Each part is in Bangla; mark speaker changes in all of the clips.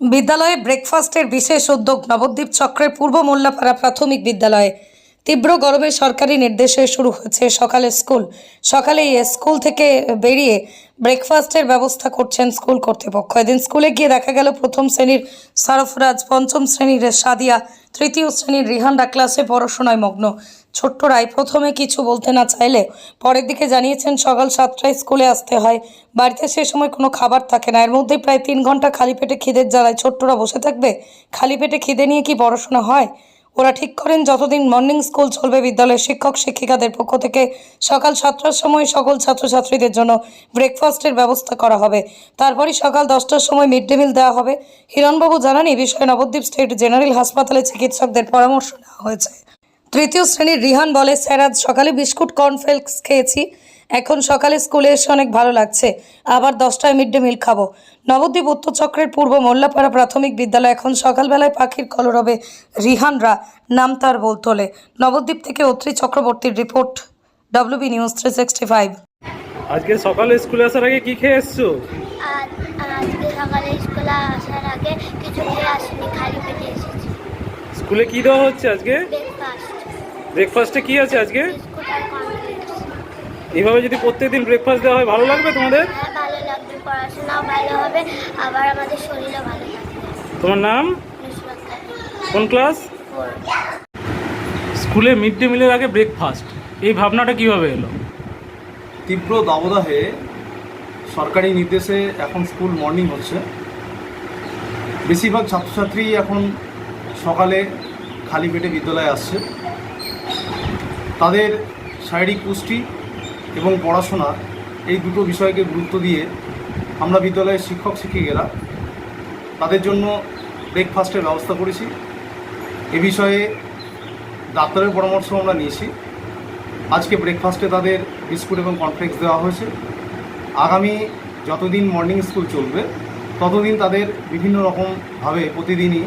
Speaker 1: বিদ্যালয়ে ব্রেকফাস্টের বিশেষ উদ্যোগ নবদ্বীপ চক্রের পূর্ব মোল্লাপাড়া প্রাথমিক বিদ্যালয়ে। তীব্র গরমে সরকারি নির্দেশে শুরু হয়েছে সকালে। স্কুল সকালে স্কুল থেকে বেরিয়ে ব্রেকফাস্টের ব্যবস্থা করছেন স্কুল কর্তৃপক্ষ। এদিন স্কুলে গিয়ে দেখা গেল, প্রথম শ্রেণির সারফরাজ, পঞ্চম শ্রেণির সাদিয়া, তৃতীয় শ্রেণির রিহান্ডা ক্লাসে পড়াশোনায় মগ্ন। ছোট্ট রায় প্রথমে কিছু বলতে না চাইলে পরের দিকে জানিয়েছেন, সকাল সাতটায় স্কুলে আসতে হয়, বাড়িতে সে সময় কোনো খাবার থাকে না। এর মধ্যেই প্রায় তিন ঘণ্টা খালি পেটে খিদের জ্বালায় ছোট্টরা বসে থাকবে। খালি পেটে খিদে নিয়ে কি পড়াশোনা হয়? ওরা ঠিক করেন, যতদিন মর্নিং স্কুল চলবে, বিদ্যালয়ের শিক্ষক, শিক্ষিকাদের পক্ষ থেকে সকাল সাতটার সময় সকল ছাত্রছাত্রীদের জন্য ব্রেকফাস্টের ব্যবস্থা করা হবে। তারপরই সকাল দশটার সময় মিড ডে মিল দেওয়া হবে। হিরণবাবু জানান এই বিষয়ে নবদ্বীপ স্টেট জেনারেল হাসপাতালে চিকিৎসকদের পরামর্শ নেওয়া হয়েছে। তৃতীয় শ্রেণির রিহান বলে, স্যার, আজ সকালে বিস্কুট কর্নফ্লেক্স খেয়েছি। এখন সকালে স্কুলে এসে অনেক ভালো লাগছে। আবার দশটায় মিড ডে মিল খাব। নবদ্বীপ উত্তরচক্রের পূর্ব মোল্লাপাড়া প্রাথমিক বিদ্যালয় এখন সকালবেলায় পাখির কলরবে রিহানরা নাম তার বল তোলে। নবদ্বীপ থেকে অত্রি চক্রবর্তীর report WB news three sixty five
Speaker 2: আজকে সকালে স্কুলে আসার আগে কি খেয়ে এসছো?
Speaker 3: আজকে সকালে স্কুলে আসার আগে কিছু খেয়ে আসিনি খালি পেটে এসেছি।
Speaker 2: স্কুলে কি দেওয়া হচ্ছে আজকে?
Speaker 3: ব্রেকফাস্ট
Speaker 2: ব্রেকফাস্টে কি আছে আজকে? এইভাবে যদি প্রত্যেকদিন ব্রেকফাস্ট দেওয়া হয় ভালো লাগবে তোমাদের?
Speaker 3: হ্যাঁ ভালো লাগবে পড়াশোনাও ভালো হবে আবার আমাদের শরীরও ভালো থাকবে।
Speaker 2: তোমার নাম? কোন ক্লাস স্কুলে মিড ডে মিলের আগে ব্রেকফাস্ট এই ভাবনাটা কীভাবে এলো?
Speaker 4: তীব্র দাবদাহে সরকারি নির্দেশে এখন স্কুল মর্নিং হচ্ছে। বেশিরভাগ ছাত্রছাত্রী এখন সকালে খালি পেটে বিদ্যালয়ে আসছে। তাদের শারীরিক পুষ্টি এবং পড়াশোনা এই দুটো বিষয়কে গুরুত্ব দিয়ে আমরা বিদ্যালয়ের শিক্ষক শিক্ষিকেরা তাদের জন্য ব্রেকফাস্টের ব্যবস্থা করেছি। এ বিষয়ে ডাক্তারের পরামর্শ আমরা নিয়েছি। আজকে ব্রেকফাস্টে তাদের বিস্কুট এবং কর্নফ্লেক্স দেওয়া হয়েছে। আগামী যতদিন মর্নিং স্কুল চলবে, ততদিন তাদের বিভিন্ন রকমভাবে প্রতিদিনই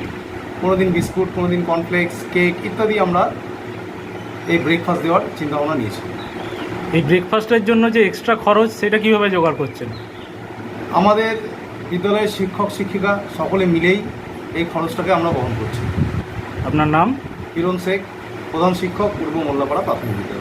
Speaker 4: কোনো দিন বিস্কুট কোনো দিন কর্নফ্লেক্স কেক ইত্যাদি আমরা এই ব্রেকফাস্ট দেওয়ার চিন্তাভাবনা নিয়েছি।
Speaker 2: এই ব্রেকফাস্টের জন্য যে এক্সট্রা খরচ সেটা কীভাবে জোগাড় করছেন?
Speaker 4: আমাদের বিদ্যালয়ের শিক্ষক শিক্ষিকা সকলে মিলেই এই খরচটাকে আমরা বহন করছি।
Speaker 2: আপনার নাম?
Speaker 4: কিরণ শেখ প্রধান শিক্ষক পূর্ব মোল্লাপাড়া প্রাথমিক বিদ্যালয়।